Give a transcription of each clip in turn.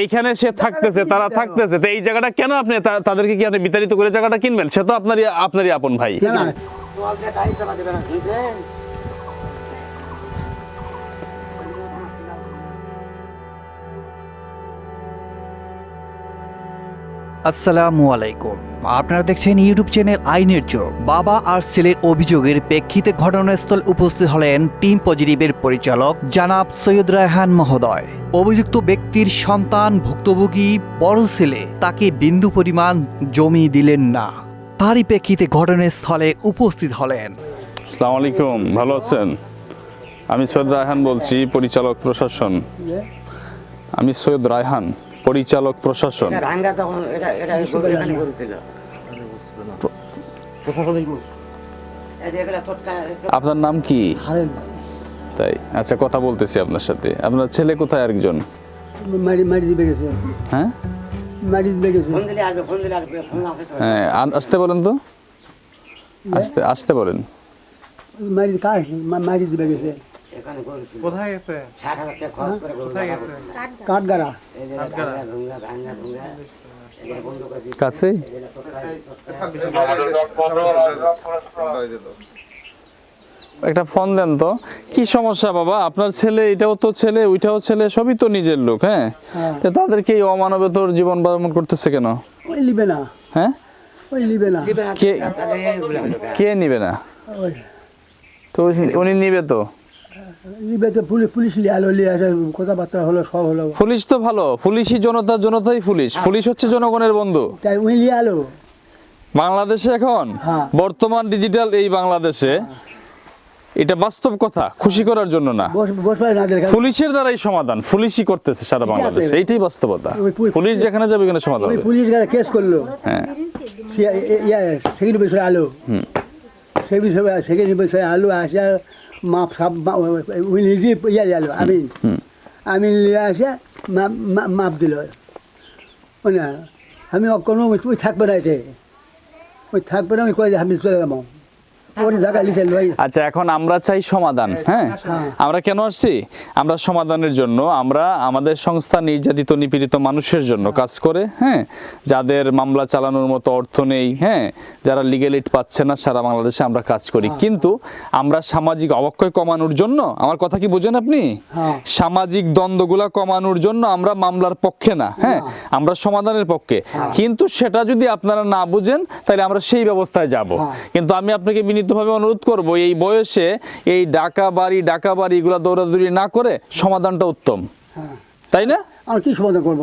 এইখানে সে থাকতেছে তারা থাকতেছে। তো এই জায়গাটা কেন আপনি তাদেরকে কি আপনি বিতাড়িত করে জায়গাটা কিনবেন? সে তো আপনারই আপনারই আপন ভাই। আসসালামু আলাইকুম। আপনারা দেখছেন ইউটিউব চ্যানেল আইনের চোখ। বাবা আর ছেলের অভিযোগের প্রেক্ষিতে ঘটনাস্থল উপস্থিত হলেন টিম পজিটিভের পরিচালক জানাব সৈয়দ রায়হান মহোদয়। অভিযুক্ত ব্যক্তির সন্তান, ভুক্তভোগী, বড় ছেলে, তাকে বিন্দু পরিমাণ জমি দিলেন না। তারই প্রেক্ষিতে ঘটনাস্থলে উপস্থিত হলেন। আসসালামু আলাইকুম, ভালো আছেন? আমি সৈয়দ রায়হান বলছি, পরিচালক প্রশাসন। আমি সৈয়দ রায়হান। পরিচালক প্রশাসন? ভাঙ্গা তখন এটা এটা এখানে করেছিল এই যে এগুলা টোটকা- আপনার নাম কি? তাই আচ্ছা কথা বলতেছি আপনার সাথে। আপনার ছেলে কোথায় আরেকজন? মারি মারি দিবে গেছে। হ্যাঁ? মারি দিবে গেছে। ফোন দিলে আসবে ফোন দিলে আসবে ফোন আছে তো। হ্যাঁ আসতে বলেন তো। আসতে আসতে বলেন। মারি কার? মারি দিবে গেছে। এখানে করেছিল। কোথায় গেছে? ষাট হাজার টাকা খরচ করে গরু কোথায় গেছে? কাঠগাড়া। এই যে ভাঙ্গা ভুঙ্গা ভাঙ্গা ভুঙ্গা। এগুলো বন্ধ করে দিচ্ছে। কাছেই? এগুলো টোটকা- একটা ফোন দেন তো। কি সমস্যা বাবা? আপনার ছেলে এটাও তো ছেলে ওইটাও ছেলে সবই তো নিজের লোক হ্যাঁ? হ্যাঁ। তো তাদেরকে এই অমানবতর জীবন বারণ করতেছে কেন? ওই লিবে না। হ্যাঁ? ওই লিবে না। কে-? কে নিবে না? তো উনি নিবে তো? পুলিশ তো ভালো পুলিশই জনতা জনতাই পুলিশ। পুলিশ হচ্ছে জনগণের বন্ধু। তাই আলো। বাংলাদেশে এখন? হ্যাঁ। বর্তমান ডিজিটাল এই বাংলাদেশে এটা বাস্তব কথা খুশি করার জন্য না। পুলিশের দ্বারাই সমাধান পুলিশই করতেছে সারা বাংলাদেশে। এইটাই বাস্তবতা। পুলিশ- যেখানে যাবে এখানে সমাধান পুলিশ কেস করল। হ্যাঁ। সেকেন্ড বিষয়ে আলো। সেই বিষয়ে সেকেন্ড বিষয়ে আলো আসে মাপ সাপ উনি নিজে ইয়া আলো আমি আমি নিয়ে আসে মাপ মা- মাপ দিল। না আমি কোনো ওই থাকবে না এটাই ওই থাকবে না আমি কয়ে আমি চলে যাব ওই জায়গা লিখে লই আচ্ছা এখন আমরা চাই সমাধান হ্যাঁ? আমরা কেন আসছি? আমরা সমাধানের জন্য আমরা আমাদের সংস্থা নির্যাতিত নিপীড়িত মানুষের জন্য কাজ করে হ্যাঁ? যাদের মামলা চালানোর মতো অর্থ নেই হ্যাঁ? যারা লিগেল ইট পাচ্ছে না সারা বাংলাদেশে আমরা কাজ করি। কিন্তু আমরা সামাজিক অবক্ষয় কমানোর জন্য আমার কথা কি বোঝেন আপনি? হ্যাঁ। সামাজিক দ্বন্দ্বগুলা কমানোর জন্য আমরা মামলার পক্ষে না হ্যাঁ? আমরা সমাধানের পক্ষে। কিন্তু সেটা যদি আপনারা না বুঝেন তাহলে আমরা সেই ব্যবস্থায় যাব। কিন্তু আমি আপনাকে বিনীতভাবে অনুরোধ করব এই বয়সে এই ডাকা বাড়ি ডাকা বাড়ি এগুলা দৌড়াদৌড়ি না করে সমাধানটা উত্তম। হ্যাঁ। তাই না? আর কি সমাধান করব?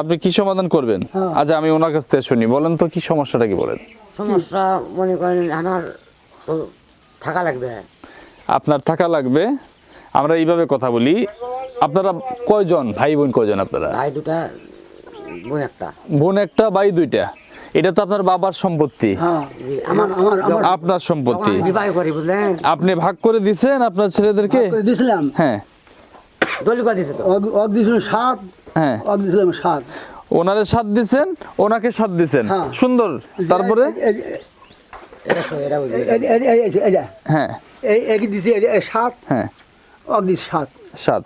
আপনি কি সমাধান করবেন? হ্যাঁ। আচ্ছা আমি ওনার কাছ থেকে শুনি। বলেন তো কি সমস্যাটা কি বলেন? সমস্যা মনে করেন আমার থাকা লাগবে। আপনার থাকা লাগবে। আমরা এইভাবে কথা বলি। আপনারা কয়জন? ভাই বোন কয়জন আপনারা? ভাই দুটা বোন একটা। বোন একটা ভাই দুইটা। এটা তো আপনার বাবার সম্পত্তি। হ্যাঁ আমার আমার আমার আপনার সম্পত্তি। আপনি ভাগ করে দিছেন আপনার ছেলেদেরকে? করে দিয়েছিলাম হ্যাঁ। সাত। হ্যাঁ। সাত। ওনারে সাথ দিছেন ওনাকে দিছেন। হ্যাঁ। সুন্দর। তারপরে? হ্যাঁ। এক দিছে? সাত? হ্যাঁ। অগ দিছে সাত। সাত।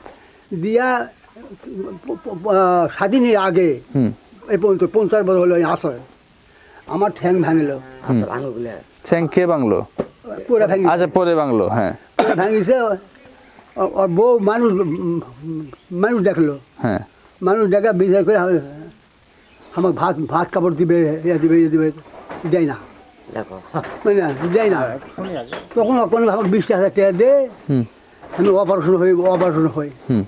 দিয়া স্বাধীনের আগে হুম। এই পর্যন্ত পঞ্চাশ বছর হলো আসে আমার ঠ্যাং ভাঙিল। হাত ভাঙুগুলো চ্যাং কে বাংলো পুরা ভাঙি আচ্ছা পরে বাংলো হ্যাঁ। ভাঙিছে ওর বউ মানুষ মানুষ দেখল। হ্যাঁ। মানুষ দেখা বিচার করে আমি- আমাকে ভাত ভাত কাপড় দিবে ইয়ে দিবে ইয়ে দিবে দেয় না। মানে না, দেয় না। তখন কোনো আমাকে বিশ হাজার টাকা দে। আমি অপারেশন হই অপারেশন হই। হুম।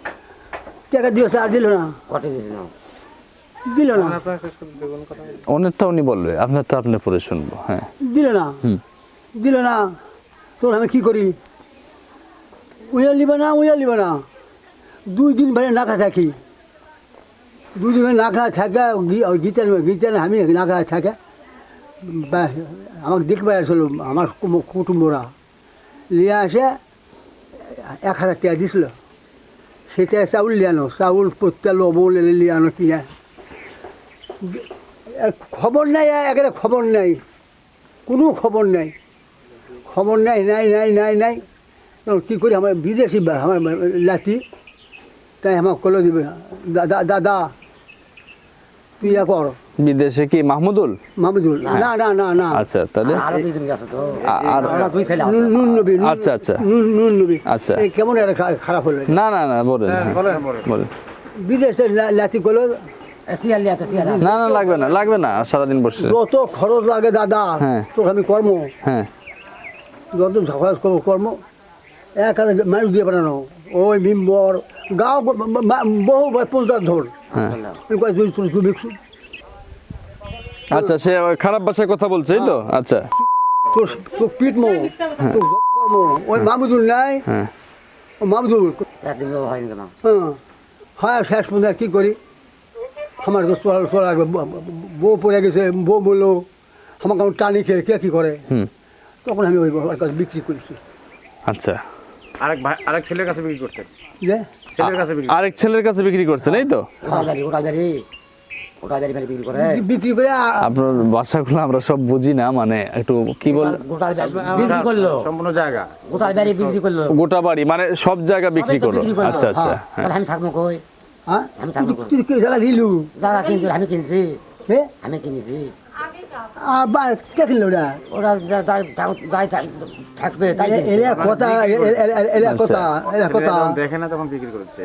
টাকা দিয়েছে আর দিল না। কটে দিয়েছিল দিল না। আপনার ওনারটা উনি বলবে আপনারটা আপনি পরে শুনব হ্যাঁ। দিল না। হুম। দিল না। তোর আমি কি করি? উইয়া নিবে না উইয়া নিবে না। দুই দিন ভরে না খা থাকি। দুই দিন না খা থাকে গীতা গীতা আমি না খা থাকে। ব্যাস, আমাকে দেখবে আসলো আমার কুটুম্বরা। নিয়ে আসে এক হাজার টাকা দিছিল। সেটা চাউল লিয়ানো চাউল প্রত্যেক লবণ লিয়ানো কিনে খবর নাই একেবারে খবর নাই। কোনো খবর নাই। খবর নাই নাই নাই নাই নাই। কী করি আমার বিদেশি বা- আমার লাতি তাই আমার কলো দিবে। দাদা দাদা তুই ইয়া কর। বিদেশে কি মাহমুদুল? মাহমুদুল না না না না। আচ্ছা তাহলে আরও দুইজন গেছে তো। আর দুই ছেলে নুন নুন নবী আচ্ছা, আচ্ছা। নুন নুন নবী। আচ্ছা। এই কেমন একটা খা- খারাপ হলো? না না না বলেন। হ্যাঁ, বলেন। বিদেশে লাতি করল না না লাগবে না লাগবে না সারাদিন বসে। যত খরচ লাগে দাদা হ্যাঁ। তোর আমি কর্ম। হ্যাঁ। যত খরচ করব কর্ম। এক হাজার মানুষ দিয়ে বানানো ওই মিম্বর গাঁও বহু পঞ্চাশ ঝোল হ্যাঁ। আচ্ছা সে ওই খারাপ ভাষায় কথা বলছে এই তো? আচ্ছা। তোর তোর পিট মো তোর কর্ম ওই মাহমুদুল নাই। হ্যাঁ। কেন? হ্যাঁ। হ্যাঁ শেষ পর্যন্ত কী করি? আমার তো চলা চলা বউ পড়ে গেছে বউ বলল আমাকে আমার টানি খেয়ে কে কী করে? হুম। তখন আমি ওই ওর কাছে বিক্রি করেছি। আচ্ছা। আরেক ভাই আরেক ছেলের কাছে বিক্রি করছেন? যে? ছেলের কাছে বিক্রি আরেক ছেলের কাছে বিক্রি করছেন এই তো? বাড়ি বিক্রি করে। বিক্রি করে আপনার ভাষাগুলো আমরা সব বুঝি না মানে একটু কি বল বিক্রি করল। সম্পূর্ণ জায়গা। গোটাই বিক্রি করল। গোটা বাড়ি মানে সব জায়গা বিক্রি করল। আচ্ছা আচ্ছা হ্যাঁ। তাহলে আমি থাকব কই? হ্যাঁ? আমি থাকব তুই জায়গা দিলু দাদা কিনছি আমি কিনছি। হে? আমি কিনেছি। বা কে কিনলো ওটা? ওরা থাকবে কথা কথা কথা। দেখে না তখন বিক্রি করেছে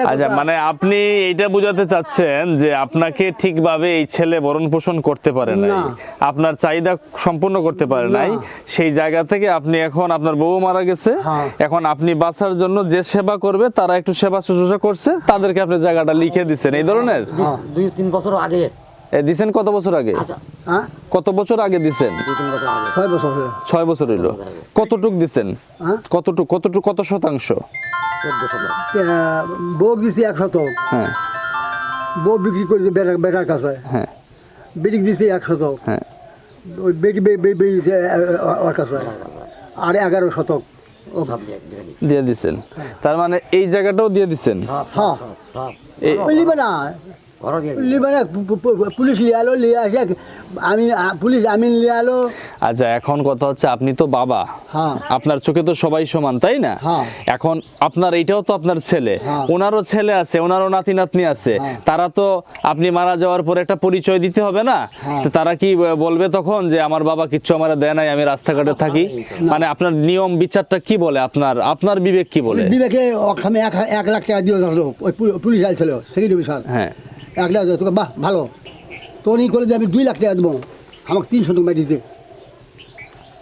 আচ্ছা মানে আপনি এটা বোঝাতে চাচ্ছেন যে আপনাকে ঠিকভাবে এই ছেলে ভরণ পোষণ করতে পারে না। আপনার চাহিদা সম্পূর্ণ করতে পারে নাই। সেই জায়গা থেকে আপনি এখন আপনার বউ মারা গেছে। হ্যাঁ। এখন আপনি বাঁচার জন্য যে সেবা করবে তারা একটু সেবা শুশ্রূষা করছে তাদেরকে আপনি জায়গাটা লিখে দিচ্ছেন। এই ধরনের? দুই- দুই তিন বছর আগে। দিছেন কত বছর আগে? আচ্ছা হ্যাঁ? কত বছর আগে দিছেন? দুই বছর আগে। ছয় বছর ছয় বছর হইল। কতটুক দিছেন? হ্যাঁ? কতটুক কতটুক কত শতাংশ? বউ দিছি এক শতক। হ্যাঁ। বউ বিক্রি করেছে বেটার বেটার কাছে। হ্যাঁ। বেটি দিছি এক শতক। হ্ঁ ওই বেটি বেরিয়েছে ওর কাছে। আর এগারো শতক। ও দিয়ে দিছেন। তার মানে এই জায়গাটাও দিয়ে দিছেন? হ্যাঁ। লিবে না। ঘরও দিয়ে দিছি। লিবে না পু- পু- পু- পুলিশ লিয়ে লিয়ে আসে আমি পুলিশ আমিন লিয়ে আচ্ছা এখন কথা হচ্ছে আপনি তো বাবা। হ্যাঁ। আপনার চোখে তো সবাই সমান তাই না? হ্যাঁ। এখন আপনার এইটাও তো আপনার ছেলে। হ্যাঁ। ওনারও ছেলে আছে ওনারও নাতি নাতনি আছে তারা তো আপনি মারা যাওয়ার পর একটা পরিচয় দিতে হবে না? হ্যাঁ। তারা কি বলবে তখন যে আমার বাবা কিচ্ছু আমার দেয় নাই আমি রাস্তাঘাটে থাকি? মানে আপনার নিয়ম বিচারটা কি বলে? আপনার আপনার বিবেক কি বলে? বিবেকে ওখানে এক এক লাখ টাকা দিয়ে ওই পুলিশ আইছিল হ্যাঁ। এক লাখ তোকে বাহ ভালো। তোর ই করে দিয়ে আমি দুই লাখ টাকা দেবো। আমাকে তিন শতক মাটি দিতে।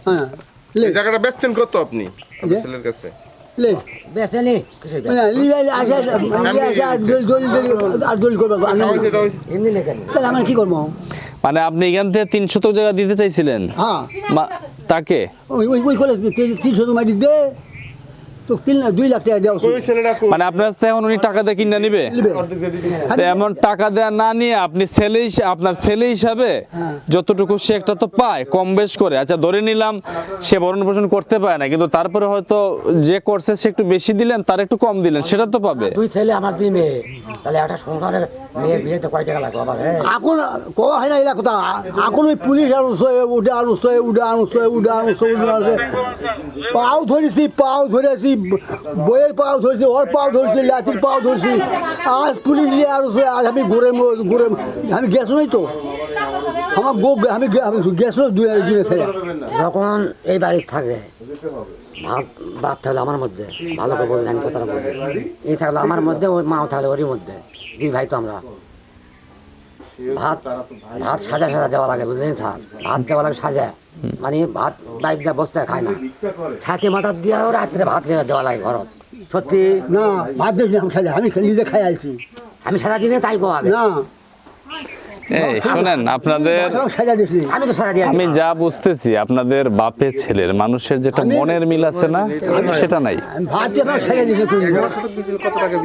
হ্যাঁ লে। জায়গাটা বেচছেন কত আপনি? ছেলের কাছে? লে। নি? দোল- দোল- আর দোল করব তাহলে আমার কি করব? মানে আপনি এখান থেকে তিন শতক জায়গা দিতে চাইছিলেন? হ্যাঁ। তাকে? ওই ওই ওই করে তিন শতক মাটি দে। তো তিন লাখ দুই লাখ টাকা দেওয়া উচিত। ওই ছেলেটা কই? মানে আপনার কাছ থেকে এখন উনি টাকা দিয়ে কিনে নিবে লিবে। এমন টাকা দেয়া না নিয়ে আপনি ছেলে আপনার ছেলে হিসাবে হ্যাঁ। যতটুকু সে একটা তো পায় কম বেশ করে আচ্ছা ধরে নিলাম সে ভরণ পোষণ করতে পারে না কিন্তু তারপরে হয়তো যে করছে সে একটু বেশি দিলেন তার একটু কম দিলেন সেটা তো পাবে দুই ছেলে আমার দুই মেয়ে তাহলে একটা মেয়ের বিয়েতে কয় টাকা লাগবে আবার হ্যাঁ এখন কোয়া হয় না এলা কথা। এখন ওই পুলিশ আনুছে উঠে আনুছে উঠে আনুছে পাও ধরেছি পাও ধরেছি বইয়ের পাও ধরেছি ওর পাও ধরেছি লাঠির পাও ধরেছি। আজ পুলিশ নিয়ে আনুছে আজ আমি ঘুরে ঘুরে আমি গেছো নাই তো? আমার গো আমি গেছো দুই দিনে থেকে। যখন এই বাড়ির থাকে ভাত ভাত থাকলে আমার মধ্যে। ভালো করে বললেন কথাটা বলব। এই থাকলে আমার মধ্যে ওর মাও থাকলে ওরই মধ্যে। দুই ভাই তো আমরা। ভাত ভাত সাজা সাজা দেওয়া লাগে বুঝলেন স্যার? ভাত দেওয়া লাগে সাজা। মানে ভাত বাইক দিয়ে বসতে খায় না। ছাতি মাথা দিয়েও রাত্রে ভাত দেওয়া লাগে ঘরত। সত্যি? না ভাত দিয়েছি আমি খাই আমি নিজে খাই আলছি আমি সারা দিনে তাই আগে। না। এই শোনেন আপনাদের আমি যা বুঝতেছি আপনাদের বাপে ছেলের মানুষের যেটা মনের মিল আছে না সেটা নাই। টাকা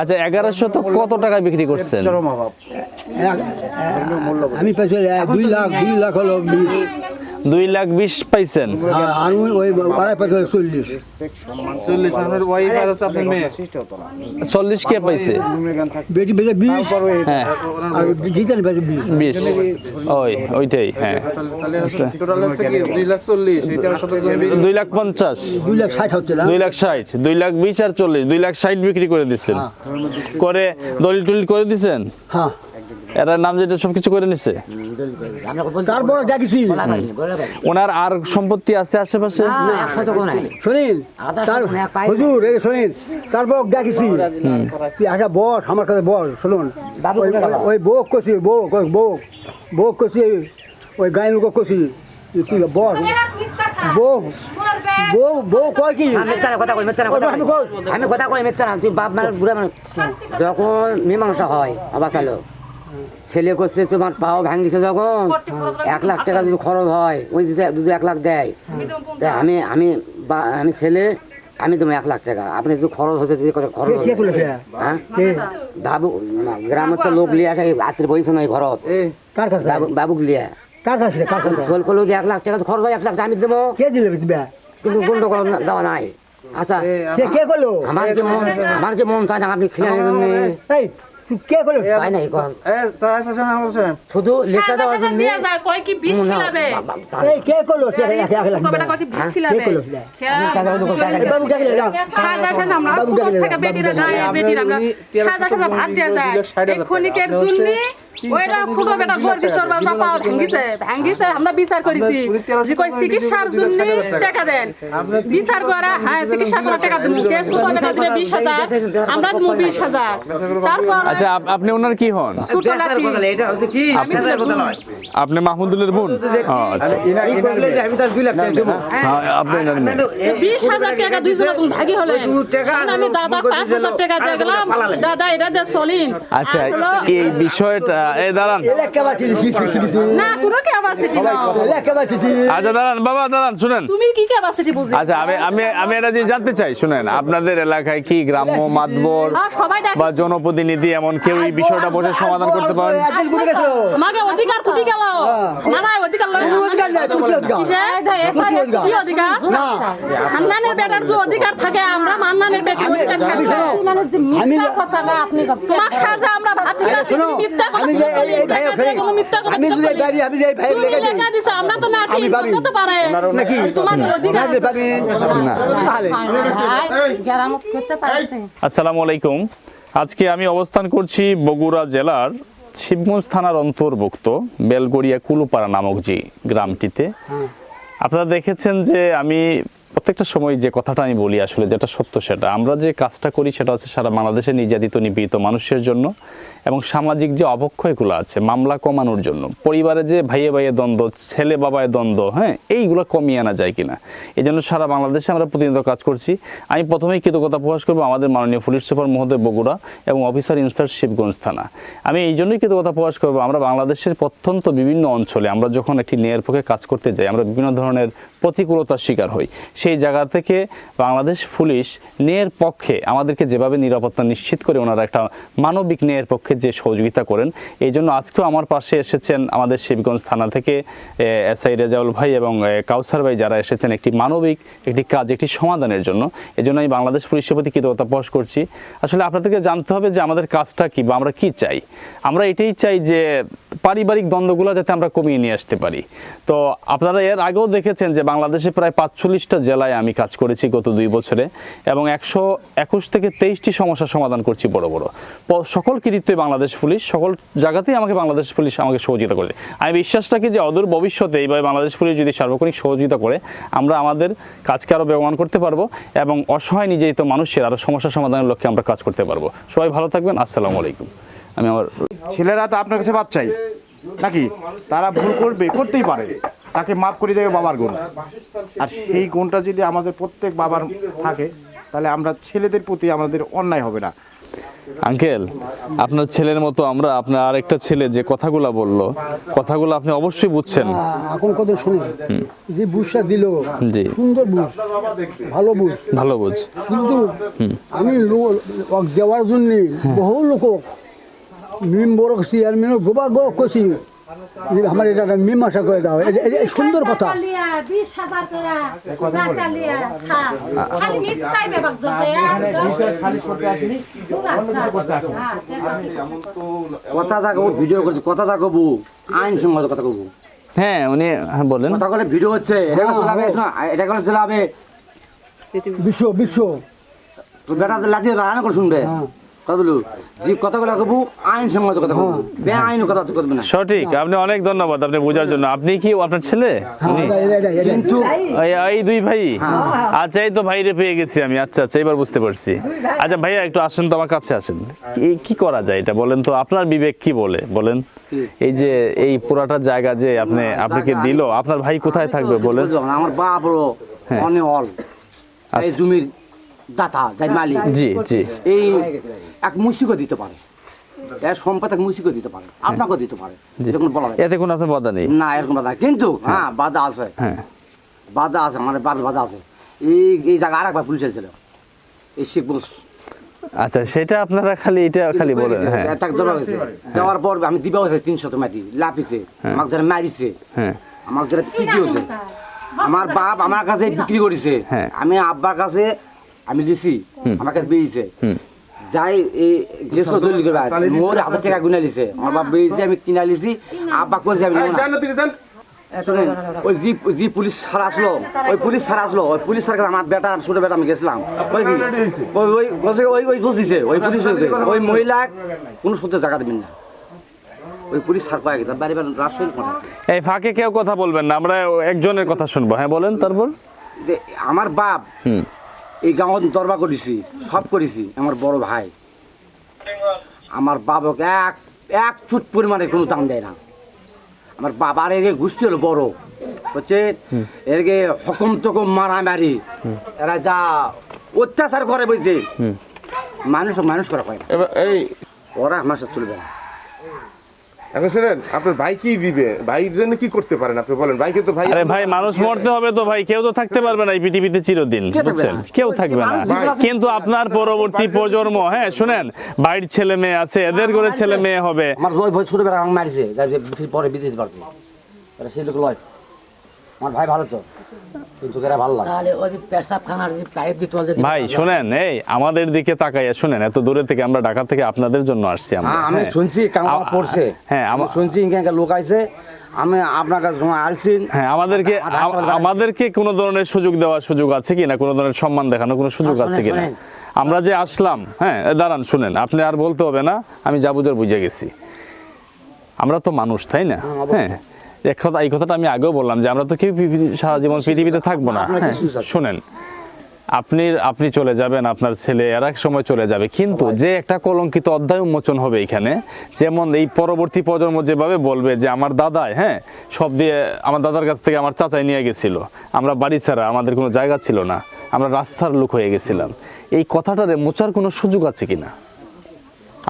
আচ্ছা এগারোশো তো কত টাকায় বিক্রি করছেন? আমি দুই লাখ দুই লাখ হলো। দুই লাখ বিশ পাইছেন। হ্যাঁ, আর ওই ওই আড়াই পাঁচ চল্লিশ। কে পাইছে? বেটি বেজে বিশ। হ্যাঁ। আর গীতার বেজে বিশ। বিশ। ওই ওইটাই হ্যাঁ। দুই লাখ দুই পঞ্চাশ। দুই লাখ ষাট হচ্ছে দুই লাখ ষাট। দুই লাখ বিশ আর চল্লিশ। দুই লাখ ষাট বিক্রি করে দিচ্ছেন। করে দলিল টলিল করে দিচ্ছেন? হ্যাঁ। এটার নাম যেটা সবকিছু করে নিছে? তারপর ডাকিছি। ওনার আর সম্পত্তি আছে আশেপাশে? না, একশো তো কোনো নাই। শোনেন। হুজুর এই শোনেন তারপর ডাকিছি তুই আসা বস আমার কাছে বস শুনুন। ওই- বোক কছি বোক ওই বোক বোক কছি ওই গায়ের লোক কছি তুই বস। বউ বউ বউ কয় কি? কথা কই, কথা আমি কই। কই। আমি কথা কই না, তুই বাপ মানে বুড়া মানুষ। যখন মীমাংসা হয় অবাক ছেলে করছে তোমার পাও ভাঙিছে যখন? এক লাখ টাকা যদি খরচ হয় ওই দিতে যদি এক লাখ দেয়। তা আমি আমি বা- আমি ছেলে আমি তোমার এক লাখ টাকা। আপনি যদি খরচ হতে যদি কত খরচ? হ্যাঁ? বাবু গ্রামের তো লোক লিয়ে আসে রাত্রে বইছে না ঘরত। বাবুক লিয়ে। কার কাছে? কার কাছে? ঝোল করল যে এক লাখ টাকা খরচ হয় এক লাখ আমি দেবো। কে দিলে কিন্তু গন্ডগোল দেওয়া নাই। আচ্ছা কে কে করল? আমার যে মন আমার যে মন চায় না? আপনি তুই কে এখন এ আমার শুধু লেখা দেওয়ার জন্য কয় কি বিষ খিলাবে? এই কে করল কে এক এক লাখ কয় কি বিষ খিলাবে? করল এই বাবু ডাকলে যাও? সাদা সাদা আমরা বাবু থেকে বেটিরা গায়ে বেটিরা আমরা উনি তেরো সাদা সাদা ভাত দেওয়া যায়। এই খনিকের টাকা। ওইটা ছোট বেটা গোর বিচার বাবা পাও ভাঙ্গিছে ভাঙ্গিছে আমরা বিচার করেছি। যে কই চিকিৎসার জন্য টাকা। দেন। বিচার করা হ্যাঁ চিকিৎসা করার টাকা ছোট বেটা দিবে বিশ হাজার আমরা দেবো? বিশ হাজার। তারপর আচ্ছা আপনি ওনার কি হন? দিলে আপনি মাহমুদুলের বোন? আচ্ছা। আপনি বিশ হাজার টাকা দুইজনে ভাগি হলেন। আমি দাদা পাঁচ হাজার টাকা দিয়ে গেলাম দাদা এটা দিয়ে চলিন আচ্ছা এই বিষয়টা এই দাঁড়ান। এলাকা বাঁচি দিছি না কোনো ক্যাপাসিটি না আচ্ছা দাঁড়ান বাবা দাঁড়ান শুনেন। তুমি কি ক্যাপাসিটি বুঝি আচ্ছা আমি আমি আমি এটা জানতে চাই শুনেন। আপনাদের এলাকায় কি গ্রাম্য মাতবর হ্যাঁ। বা জনপ্রতিনিধি এমন কেউ এই বিষয়টা বসে সমাধান করতে পারেন। আমাকে অধিকার কুটি গেল? মানায় অধিকার লয়? অধিকার নাই অধিকার? হান্নানের বেটার যে অধিকার থাকে আমরা মান্নানের বেটার অধিকার থাকে আমি তোমার সাজা আমরা ভাত খেয়েছি, মিথ্যা কথা আমি যে এই- এই ভাই লেখা দিয়ে কোনো মিথ্যা কথা আমি যে এই আমি যে ভাই তুমি লেখা লেখা দিই দিছো, আমরা তো না আমি করতে পারে। নাকি? তোমার অধিকার না দিলে না। তাহলে। আসসালামু আলাইকুম। আজকে আমি অবস্থান করছি বগুড়া জেলার শিবগঞ্জ থানার অন্তর্ভুক্ত বেলগড়িয়া কুলুপাড়া নামক যে গ্রামটিতে আপনারা দেখেছেন যে আমি প্রত্যেকটা সময় যে কথাটা আমি বলি আসলে যেটা সত্য সেটা। আমরা যে কাজটা করি সেটা হচ্ছে সারা বাংলাদেশে নির্যাতিত, নিপীড়িত মানুষের জন্য এবং সামাজিক যে অবক্ষয়গুলো আছে, মামলা কমানোর জন্য, পরিবারে যে ভাইয়ে ভাইয়ে দ্বন্দ্ব, ছেলে বাবায় দ্বন্দ্ব হ্যাঁ এইগুলো কমিয়ে আনা যায় কিনা? এই জন্য সারা বাংলাদেশে আমরা প্রতিনিয়ত কাজ করছি। আমি প্রথমেই কৃতজ্ঞতা প্রকাশ করব আমাদের মাননীয় পুলিশ সুপার মহোদয় বগুড়া এবং অফিসার ইনচার্জ শিবগঞ্জ থানা। আমি এই জন্যই কৃতজ্ঞতা প্রকাশ করব, আমরা বাংলাদেশের প্রত্যন্ত বিভিন্ন অঞ্চলে আমরা যখন একটি ন্যায়ের পক্ষে কাজ করতে যাই, আমরা বিভিন্ন ধরনের প্রতিকূলতার শিকার হই। সেই জায়গা থেকে বাংলাদেশ পুলিশ ন্যায়ের পক্ষে আমাদেরকে যেভাবে নিরাপত্তা নিশ্চিত করে ওনারা একটা মানবিক ন্যায়ের পক্ষে যে সহযোগিতা করেন, এই জন্য আজকেও আমার পাশে এসেছেন আমাদের শিবগঞ্জ থানা থেকে এস আই রেজাউল ভাই এবং কাউসার ভাই যারা এসেছেন একটি মানবিক একটি কাজ, একটি সমাধানের জন্য। এই জন্য আমি বাংলাদেশ পুলিশের প্রতি কৃতজ্ঞতা প্রকাশ করছি। আসলে আপনাদেরকে জানতে হবে যে আমাদের কাজটা কি বা আমরা কি চাই। আমরা এটাই চাই যে পারিবারিক দ্বন্দ্বগুলো যাতে আমরা কমিয়ে নিয়ে আসতে পারি। তো আপনারা এর আগেও দেখেছেন যে বাংলাদেশে প্রায় পাঁচচল্লিশটা জেলায় আমি কাজ করেছি গত দুই বছরে এবং একশো একুশ থেকে তেইশটি সমস্যার সমাধান করছি বড় বড়। সকল কৃতিত্বই বাংলাদেশ পুলিশ, সকল জায়গাতেই আমাকে বাংলাদেশ পুলিশ আমাকে সহযোগিতা করে আমি বিশ্বাস রাখি যে অদূর ভবিষ্যতে এইভাবে বাংলাদেশ পুলিশ যদি সার্বক্ষণিক সহযোগিতা করে, আমরা আমাদের কাজকে আরও বেগবান করতে পারব এবং অসহায় নির্যাতিত মানুষের আরও সমস্যা সমাধানের লক্ষ্যে আমরা কাজ করতে পারব। সবাই ভালো থাকবেন, আসসালামু আলাইকুম। আমি আমার ছেলেরা তো আপনার কাছে বাচ্চাই নাকি? তারা ভুল করবে, করতেই পারে। তাকে মাফ করে দেবে বাবার গুণ। আর সেই গুণটা যদি আমাদের প্রত্যেক বাবার থাকে তাহলে আমরা ছেলেদের প্রতি আমাদের অন্যায় হবে না। আঙ্কেল আপনার ছেলের মতো আমরা আপনার আরেকটা ছেলে যে কথাগুলো বলল কথাগুলো আপনি অবশ্যই বুঝছেন। এখন কত শুনে যে বুসটা দিল জি। সুন্দর বুস ভালো বুস ভালো বুঝ। কিন্তু আমি দেওয়ার জন্য বহু লোক মেম্বর চেয়ারম্যান গোবা গো করছি আমার এটা একটা মীমাংসা করে দাও। এই সুন্দর কথা। টাকালিয়া, বিশ হাজার করে টাকালিয়া, ছাড়। খালি মিথ্যাই বেবাক ধরছে, একদম। কথা থাকব ভিডিও করছি কথা থাকব আইন সঙ্গত কথা কবো। হ্যাঁ উনি হ্যাঁ বলেন। কথা বলে ভিডিও হচ্ছে এটা করে চলাবে শোনো, এটা করে চলাবে বিশ্ব বিশ্ব। বেটা লাঠি রান্না করে শুনবে। হ্যাঁ। কথা যে কথাগুলো কবু আইন কথা কবু। বে আইন কথা তো করবে না। সঠিক আপনি অনেক ধন্যবাদ আপনি বোঝার জন্য। আপনি কি আপনার ছেলে? কিন্তু এই- দুই ভাই? আচ্ছা এই তো ভাইরে পেয়ে গেছি আমি। আচ্ছা আচ্ছা এবার বুঝতে পারছি। আচ্ছা ভাইয়া একটু আসেন তো আমার কাছে আসেন। কি- কি করা যায় এটা বলেন তো? আপনার বিবেক কি বলে? বলেন। এই যে এই পুরাটা জায়গা যে আপনি আপনাকে দিল আপনার ভাই কোথায় থাকবে বলেন? আমার বাপ হলো অনে অল। এই জমির দাতা যাই মালিক। জি জি। এই এক মুসিকও দিতে পারে। এর সম্পদ এক মুসিকও দিতে পারে। আপনাকেও দিতে পারে। যখন বলা হয় এতে কোনো বাধা নেই? না এরকম বাধা কিন্তু হ্যাঁ। বাধা আছে। হ্যাঁ। বাধা আছে মানে বাধা বাধা আছে। এই এই জায়গা আর একবার পুলিশ এসেছিল। এই শিখ বস আচ্ছা সেটা আপনারা খালি এটা খালি বলেন হ্যাঁ। তাকে ধরা হয়েছে। দেওয়ার পর আমি দিবা হয়েছে তিনশো মাটি লাপিছে আমাকে ধরে মারিছে। হ্যাঁ। আমাকে ধরে বিক্রি হয়েছে আমার বাপ আমার কাছে বিক্রি করেছে। হ্যাঁ। আমি আব্বার কাছে আমি লিছি আমার কাছে বেরিয়েছে যাই এই গেছিল দলিল করবে মোর হাজার টাকা গুনে লিছে আমার বাপ বেরিয়েছে আমি কিনা লিছি আব্বা কইছে আমি ওই জি জি পুলিশ ছাড়া আসলো ওই পুলিশ ছাড়া আসলো ওই পুলিশ ছাড়া আমার বেটা ছোট বেটা আমি গেছিলাম। ওই ওই ওই ওই ওই দোষ দিছে ওই পুলিশ ওই মহিলা কোনো সত্যি জায়গা দেবেন না। ওই পুলিশ গেছে বাড়ি বাড়ি এই ফাঁকে কেউ কথা বলবেন না আমরা একজনের কথা শুনব। হ্যাঁ বলেন তারপর। আমার বাপ হুম। এই গাঁৱত দরবার করেছি সব করেছি আমার বড় ভাই। আমার বাবাকে এক এক চুট পরিমাণে কোনো দাম দেয় না। আমার বাবার এর গোষ্ঠী হলো বড়। হচ্ছে এরকে হকম তকম মারামারি এরা যা অত্যাচার করে বলছে মানুষ মানুষ করা হয় এই ওরা আমার সাথে চলবে না। এখন শুনেন আপনার ভাই কি দিবে? ভাইয়ের জন্য কি করতে পারেন আপনি বলেন? ভাইকে তো ভাই আরে ভাই মানুষ মরতে হবে তো ভাই কেউ তো থাকতে পারবে না এই পৃথিবীতে চিরদিন বুঝছেন? কেউ থাকবে না। কিন্তু আপনার পরবর্তী প্রজন্ম হ্যাঁ শুনেন বাড়ির ছেলে মেয়ে আছে এদের করে ছেলে মেয়ে হবে। আমার বই বই ছোটবেলা আমাকে মারিছে পরে বিদেশ পারছে সেই লোক লয়। আমার ভাই ভালো তো। ভাই শুনেন এই আমাদের দিকে তাকাইয়া শুনেন এত দূরে থেকে আমরা ঢাকা থেকে আপনাদের জন্য আসছি আমরা হ্যাঁ, আমি হ্যাঁ। শুনছি কামড় পড়ছে। হ্যাঁ আমি শুনছি ইনকে লোক আইছে। আমি আপনার কাছে আলছি হ্যাঁ আমাদেরকে আমাদেরকে কোনো ধরনের সুযোগ দেওয়ার সুযোগ আছে কিনা কোনো ধরনের সম্মান দেখানোর কোনো সুযোগ আছে কিনা। আমরা যে আসলাম হ্যাঁ দাঁড়ান শুনেন আপনি আর বলতে হবে না আমি যা বুঝার বুঝে গেছি। আমরা তো মানুষ তাই না? হ্যাঁ। এক কথা এই কথাটা আমি আগেও বললাম যে আমরা তো কেউ সারা জীবন পৃথিবীতে থাকব না। হ্যাঁ। শুনেন আপনি আপনি চলে যাবেন আপনার ছেলে আর এক সময় চলে যাবে। কিন্তু যে একটা কলঙ্কিত অধ্যায় উন্মোচন হবে এখানে যেমন এই পরবর্তী প্রজন্ম যেভাবে বলবে যে আমার দাদায় হ্যাঁ সব দিয়ে আমার দাদার কাছ থেকে আমার চাচাই নিয়ে গেছিল। আমরা বাড়ি ছাড়া আমাদের কোনো জায়গা ছিল না। আমরা রাস্তার লোক হয়ে গেছিলাম। এই কথাটারে মোচার কোনো সুযোগ আছে কিনা?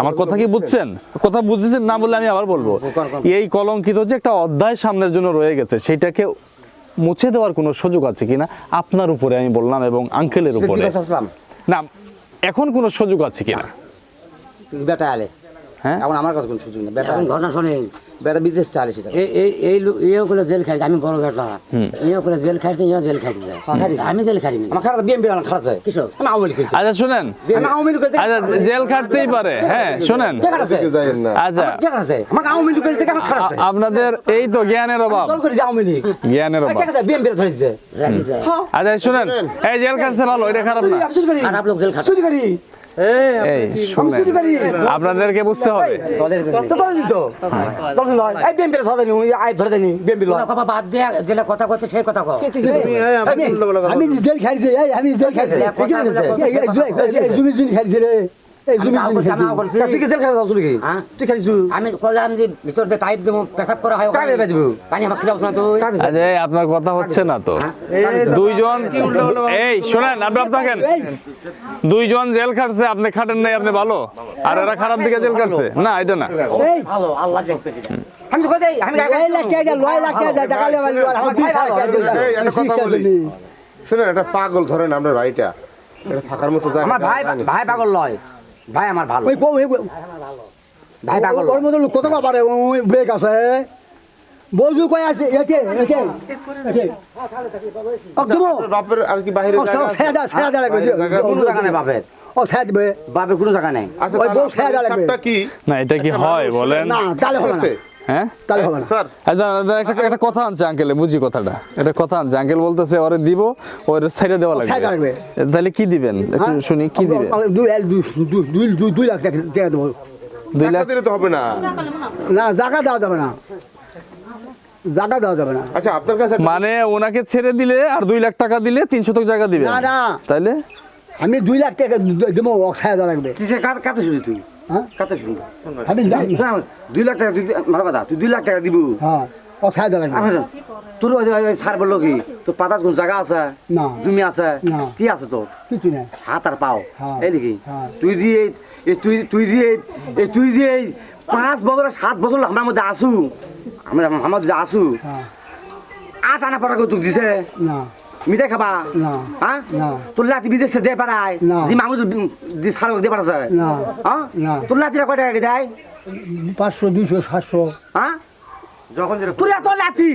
আমার কথা কি বুঝছেন? কথা বুঝেছেন না বলে আমি আবার বলব। এই কলঙ্কিত যে একটা অধ্যায় সামনের জন্য রয়ে গেছে সেটাকে মুছে দেওয়ার কোনো সুযোগ আছে কিনা? আপনার উপরে আমি বললাম এবং আঙ্কেলের উপরে। না এখন কোনো সুযোগ আছে কিনা? বেটা আলে। হ্যাঁ? এখন আমার কথা কোনো সুযোগ নেই। বেটা ঘটনা শোনে বেটা বিদেশ চালে সেটা। এই এই এই লোক করে জেল খাইছে আমি বড় বেটা। করে জেল খাইছে ইয়ে জেল খাইছে। আমি জেল খাইনি। আমার খারাপ বিএমপি খারাপ যায় কিসব আমি আওয়ামী লীগ আচ্ছা শুনেন। আমি আওয়ামী লীগ আচ্ছা জেল খাটতেই পারে। হ্যাঁ শুনেন। আচ্ছা। আমার আওয়ামী লীগ থেকে আমার খারাপ আছে। আপনাদের এই তো জ্ঞানের অভাব। আওয়ামী লীগ। জ্ঞানের অভাব। কে খারাপ? ধরেছে। আচ্ছা শুনেন। এই জেল খাটছে ভালো এটা খারাপ না। করি। এই। আপনাদেরকে বুঝতে হবে তো দলের দিত। দলের লয়। এই BNP রা ধরে দেয়নি, ওই ধরে দেয়নি, BNP লয়। আমি জেল খাইছি এই আমি জেল খাইছি জুমি জুমি খাইছি রে হয়? আপনার কথা হচ্ছে না তো। দুইজন এই শুনেন আপনি থাকেন। দুইজন জেল খাটছে আপনি খাটেন নাই আপনি ভালো। আর এরা খারাপ দিকে জেল খাটছে। না এটা না। আল্লাহ আমি আমি লাখ টাকা লয় লাখ টাকা জায়গা লেবা। শুনেন একটা পাগল ধরেন আপনার ভাইটা। এটা থাকার মতো জায়গা আমার ভাই ভাই পাগল লয়। ভাই আমার ভালো। ওই ওই ভাই পাগল। ওর মধ্যে লোক কত পারে? ওই ব্রেক আছে। বৌজু কই আছে? একে এতে এতে একদম আপনার বাপের আর কি বাইরে জায়গা আছে? ছেড়ে দাও লাগবে? কোনো জায়গা নেই বাপের? ও ছেড়ে দিবে বাপের কোনো জায়গা নেই। আচ্ছা ওই বউ দেওয়া লাগবে। কি? না এটা কি হয় বলেন? না তাহলে হবে না? হ্যাঁ? তাহলে হবে স্যার। একটা একটা কথা আনছে আঙ্কেলে বুঝি কথাটা। একটা কথা আনছে। আঙ্কেল বলতেছে ওরে দিব ওর সাইডে দেওয়া লাগবে। তাহলে কি দিবেন? একটু হ্যাঁ? শুনি কি দিবেন? দুই দুই- দুই- দুই- দুই- দুই লাখ টাকা দেবো। দুই লাখ? দিলে তো হবে না। না জায়গা দেওয়া যাবে না। জায়গা দেওয়া যাবে না। আচ্ছা আপনার কাছে মানে ওনাকে ছেড়ে দিলে আর দুই লাখ টাকা দিলে তিন শতক জায়গা না, না। তাইলে? আমি দুই লাখ টাকা দেবো লাগবে। কাতে শুনি তুই? হ্যাঁ? শুনি দুই লাখ টাকা তুই মাথা কথা তুই দুই লাখ টাকা দিব। হ্যাঁ। আমি শোন, তোর স্যার বলল কি তোর পাতার কোন জায়গা আছে। জমি আছে? কি আছে তোর? কিছু না হাত আর পাও। হ্যাঁ। এইদিকে হ্যাঁ। তুই দিয়ে এই তুই তুই দিয়ে এই তুই দিয়ে পাঁচ বছর সাত বছর আমার মধ্যে আসু আমরা আমার মধ্যে আসু আট আনা পড়া কৌতুক দিছে। না। মিঠাই খাবা? না। হ্যাঁ। তোর লাতি বিদেশে দে পারায় না। যে মানুষ সারক দে পারাছে না। হ্যাঁ না। তোর লাতিরা কয় টাকা দেয়? পাঁচশো দুইশো সাতশো। হ্যাঁ যখন তোর এত লাতি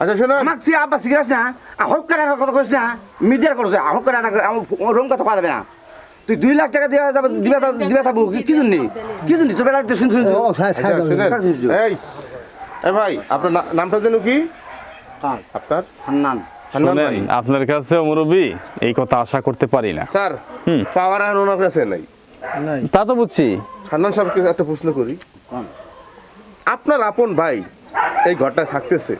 আচ্ছা শোনো। আমাক সি আব্বা সিগারেট না? আহক করে কথা কইছ না? মিডিয়ার করছে। আহক করে রং কথা কথা যাবে না। তুই দুই লাখ টাকা দিয়ে যাবে দিবে দিবে থাকব কি কি জন্য? কি জন্য? তোর বেলা শুন শুন আচ্ছা। এই এ ভাই আপনার নামটা যেন কি? আপনার? হান্নান। শুনেন আপনার কাছে মুরব্বী এই কথা আশা করতে পারি না। স্যার পাওয়ার আর ওনার কাছে নাই। তা তো বুঝছি। হান্নান সাহেবকে একটা প্রশ্ন করি। আপনার আপন ভাই এই ঘরটায় থাকতেছে।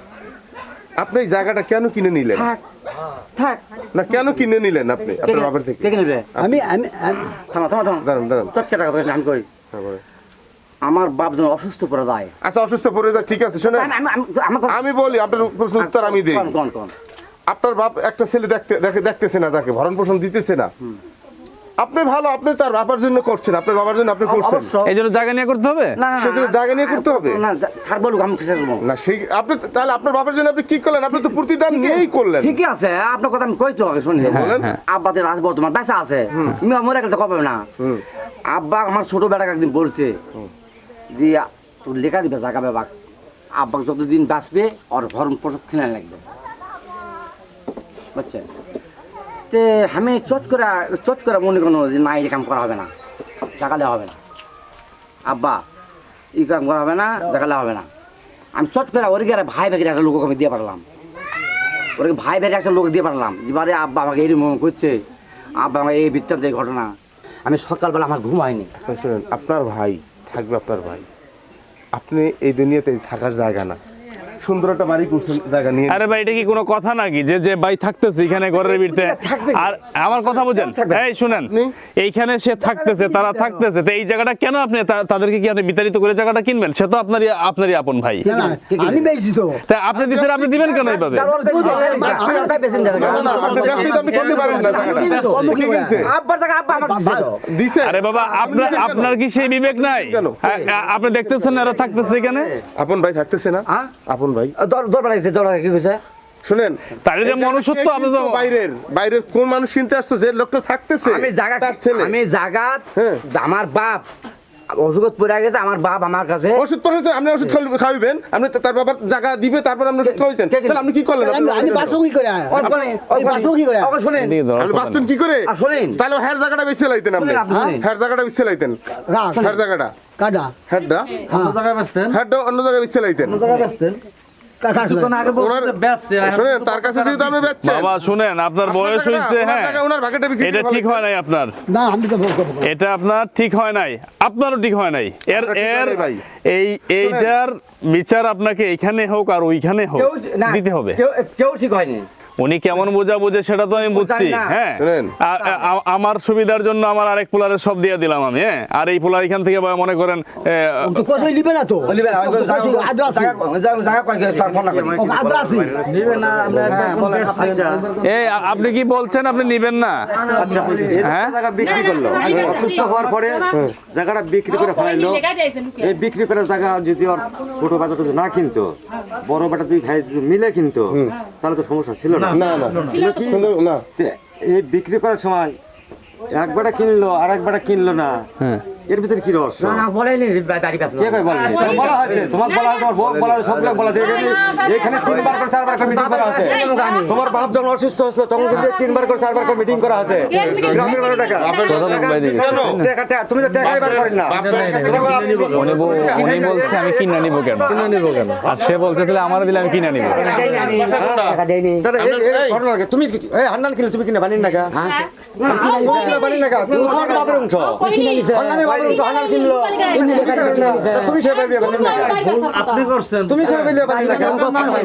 আপনি এই জায়গাটা কেন কিনে নিলেন? থাক থাক। না কেন কিনে নিলেন আপনি? আপনার বাবার থেকে। আমি আমি আমি- থামা থামা থামা। দাঁড়ান দাঁড়ান। আমি কই? আমার বাপ যখন অসুস্থ পড়ে যায়। আচ্ছা অসুস্থ পড়ে যা ঠিক আছে শুনে আমি বলি আপনার প্রশ্ন উত্তর আমি দিই। কোন কোন কোন? আপনার বাপ একটা ছেলে দেখতে দেখে দেখতেছে না তাকে ভরণ পোষণ দিতেছে না। আপনি ভালো আপনি তার বাবার জন্য করছেন আপনার বাবার জন্য আপনি করছেন। এই জন্য জায়গা নিয়ে করতে হবে? না সেজন্য জায়গা নিয়ে করতে হবে? না স্যার বলুক আমি কিসের না সেই আপনি তাহলে আপনার বাবার জন্য আপনি কি করলেন? আপনি তো প্রতিদান নিয়েই করলেন। ঠিকই আছে আপনার কথা আমি কইতে হবে শুনি বলেন। আব্বা তো আজ বর্তমান বেঁচা আছে। মিয়া মরে গেছে কবে না? আব্বা আমার ছোট বেটাকে একদিন বলছে যে তোর লেখা দিবে জাগা বেবাক। আব্বা যতদিন বাঁচবে ওর ভরণ পোষক কিনে লাগবে বুঝছেন তে আমি চট করে চট করে মনে করো যে না, এই কাম করা হবে না। জাগালে হবে না। আব্বা, এই কাম করা হবে না জাগালে হবে না। আমি চট করে ওর গিয়ে ভাই ভাগের একটা লোক আমি দিয়ে পারলাম ওরকে ভাই ভাই একটা লোক দিয়ে পারলাম যে, বারে আব্বা, আমাকে এইরকম করছে। আব্বা, আমাকে এই বৃত্তান্ত এই ঘটনা। আমি সকালবেলা আমার ঘুম হয়নি। আপনার আপনার ভাই, থাকবে আপনার ভাই। আপনি এই দুনিয়াতে থাকার জায়গা না। সুন্দর একটা বাড়ি করছেন জায়গা নিয়ে আরে ভাই এটা কি কোনো কথা নাকি? যে যে ভাই থাকতেছে এখানে ঘরের ভিতরে। আর আমার কথা বুঝেন? এই শুনেন এইখানে সে থাকতেছে তারা থাকতেছে তো এই জায়গাটা কেন আপনি তাদেরকে কি আপনি বিতাড়িত করে জায়গাটা কিনবেন? সে তো আপনারই আপনারই আপন ভাই। আমি বেশি তো। তা আপনি দিচ্ছেন আপনি দিবেন কেন এইভাবে? আরে বাবা আপনার আপনার কি সেই বিবেক নাই? আপনি দেখতেছেন না এরা থাকতেছে এখানে? আপন ভাই থাকতেছে না? আপন ভাই। দরবার লাগছে দরবার কি কইছে? শুনেন যে মনুষ্যত্ব আপনি তো বাইরের বাইরের কোন মানুষ কিনতে আসতো যে লোকটা থাকতেছে আমি জায়গা তার ছেলে। আমি জায়গাত হ্যাঁ। আমার বাপ অসুখত পড়ে গেছে আমার বাপ আমার কাছে। ওষুধ তো আপনি ওষুধ খাওয়াই- আপনি তার বাবার জায়গা দিবে তারপর আপনি ওষুধ খাওয়াইছেন। তাহলে আপনি কি করলেন? আমি আমি বাঁচবো কি করে ওই আমি কি করে ওকে শুনেন। আপনি কথা বাঁচতেন না। কি করে? আর শোনেন। তাহলে হ্যার জায়গাটা বেশি লাইতেন আপনি। আপনি শুনেন। হ্যার জায়গাটা বেশি লাইতেন। হ্যার জায়গাটা। কাটা। হ্যারটা? হ্যারটা অন্য জায়গায় বেশি লাইতেন। কাটা ওনার শুনেন তার কাছে যেহেতু আমি বেচছেন। বাবা শুনেন আপনার বয়স হয়েছে হ্যাঁ। এটা ঠিক হয় নাই আপনার। না আমি তো এটা আপনার ঠিক হয় নাই। আপনারও ঠিক হয় নাই। এর এর। এই এইটার বিচার আপনাকে এখানে হোক আর ওইখানে হোক দিতে হবে। কেউ কেউ ঠিক হয়নি। উনি কেমন বোঝা বোঝে সেটা তো আমি বুঝছি। না। হ্যাঁ। আমার সুবিধার জন্য আমার আরেক পোলারে সব দিয়ে দিলাম আমি হ্যাঁ। আর এই পোলার এখান থেকে মনে করেন করি। আ- আপনি কি বলছেন আপনি নিবেন না? আচ্ছা, হ্যাঁ। জায়গা বিক্রি করল। অসুস্থ হওয়ার পরে জায়গাটা বিক্রি করে ফেলাইলো। এই বিক্রি করার জায়গা যদি ছোট যদি না কিনতো বড় বেটা দুই ভাই যদি মিলে কিনতো তাহলে তো সমস্যা ছিল না। না না না এই বিক্রি করার সময় একবারে কিনলো আর একবারে কিনলো না। হ্যাঁ। এর ভিতরে কি রহস্য না না বলেনি বাড়ি কে কই বলে বলা হয়েছে তোমার বলা তোমার বউ বলা সবগুলো বলা হয়েছে এখানে তিনবার করে চারবার করে মিটিং করা হয়েছে তোমার বাপ যখন অসুস্থ হয়েছিল তখন কিন্তু তিনবার করে চারবার করে মিটিং করা হয়েছে গ্রামের টাকা। টাকা- তুমি তো টাকাই বার করেন না উনি বল- উনি বলছে আমি কিনে নিব কেন কিনে নিব কেন আর সে বলছে তাহলে আমার দিলে আমি কিনে নিব টাকা তাহলে এই- ঘটনা কি? তুমি কি- এই হান্নান কিনলে তুমি কিনে বানিয়ে না গা? তুমি কিনে বানিয়ে না গা? তুমি তোমার বাপের অংশ। হান্নানের বাপের অংশ, হান্নান কিনলো। তা তুমি সেভাবে বিয়ে করলেন না? গা? তুমি সেভাবে বিয়ে করলেন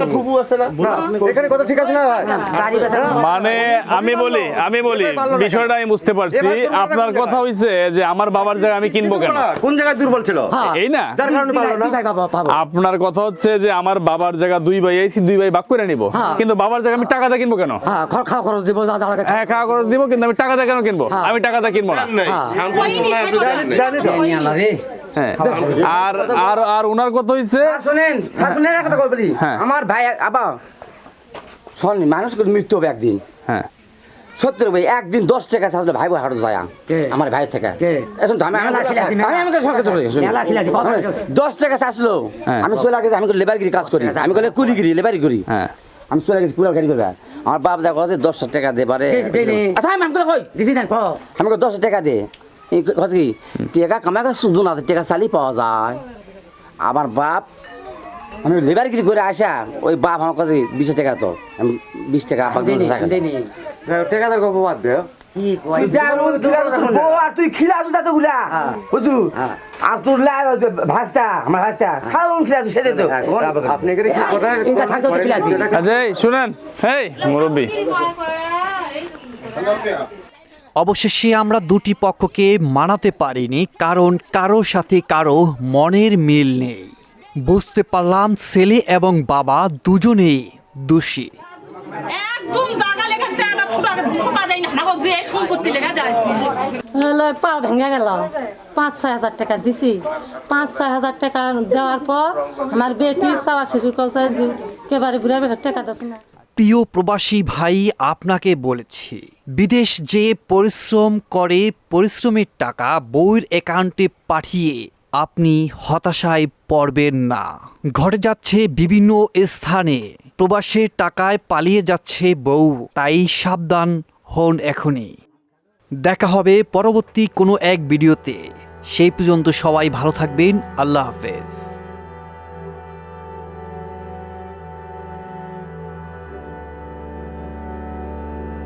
না? ফুফু আছে না? এখানে কথা ঠিক আছে না? ভাই? বাড়ি বেচা মানে আমি বলি আমি বলি বিষয়টা আমি বুঝতে পারছি। আপনার কথা হইছে যে আমার বাবার জায়গা আমি কিনবো কেন? কোন জায়গায় দুর্বল ছিল? এই না। যার কারণে পারল না? আপনার কথা হচ্ছে যে আমার বাবার জায়গা দুই ভাই আইছি দুই ভাই ভাগ করে নিব। কিন্তু বাবার জায়গা আমি টাকাটা কিনবো কেন? হ্যাঁ খাওয়া খরচ দিব হ্যাঁ খাওয়া খরচ দিব কিন্তু আমি টাকাটা কেন কিনবো? আমি টাকাটা কিনবো না। হ্যাঁ। আর আর আর ওনার কথা হইছে শোনেন শাসনের কথা বলি হ্যাঁ। আমার ভাই আবা শোন মানুষ মৃত্যু হবে একদিন হ্যাঁ সত্যি ভাই একদিন দশ টাকা থাকলে ভাই ভাই হাঁটু যায় আমার ভাই থেকে এখন আমি আমি। আমাকে? দশ টাকা হ্যাঁ। আমি চলে গেছি আমি লেবারগিরি কাজ করি আমি বলে কুলিগিরি লেবারি করি হ্যাঁ আমি চলে গেছি কুলার গাড়ি করবে আমার বাপ দেখা দশ টাকা দে পারে আচ্ছা আমি আমাকে কই দিছি না আমাকে দশ টাকা দে কথা কি টাকা কামাকে শুধু না টাকা চালি পাওয়া যায় আমার বাপ আমি লেবারগিরি করে আসা ওই বাপ আমার কাছে বিশ টাকা তো আমি বিশ টাকা দশ টাকা দিই। গল্প বাদ দে কি কয় আর তুই খিলা তো গুলা বুঝু হ্যাঁ। আর তোর ভাষটা আমার ভাষটা খাওয়ান খিলা তো আপনি এখানে কি কথা ইনকা থাকতো তো খিলাছি আচ্ছা এই শুনেন এই মুরব্বী অবশেষে আমরা দুটি পক্ষকে মানাতে পারিনি কারণ কারও সাথে কারও মনের মিল নেই। বুঝতে পারলাম ছেলে এবং বাবা দুজনেই দোষী। পা ভেঙে গেল। পাঁচ ছয় হাজার টাকা দিছি। পাঁচ ছয় হাজার টাকা দেওয়ার পর আমার বেটি চাওয়া শিশুর কাছে যে কেবারে বুড়া টাকা দিত না প্রিয় প্রবাসী ভাই, আপনাকে বলেছি, বিদেশ যে পরিশ্রম করে পরিশ্রমের টাকা বউয়ের অ্যাকাউন্টে পাঠিয়ে আপনি হতাশায় পড়বেন না। ঘটে যাচ্ছে বিভিন্ন স্থানে প্রবাসের টাকায় পালিয়ে যাচ্ছে বউ, তাই সাবধান হন এখনই। দেখা হবে পরবর্তী কোনো এক ভিডিওতে। সেই পর্যন্ত সবাই ভালো থাকবেন, আল্লাহ হাফেজ।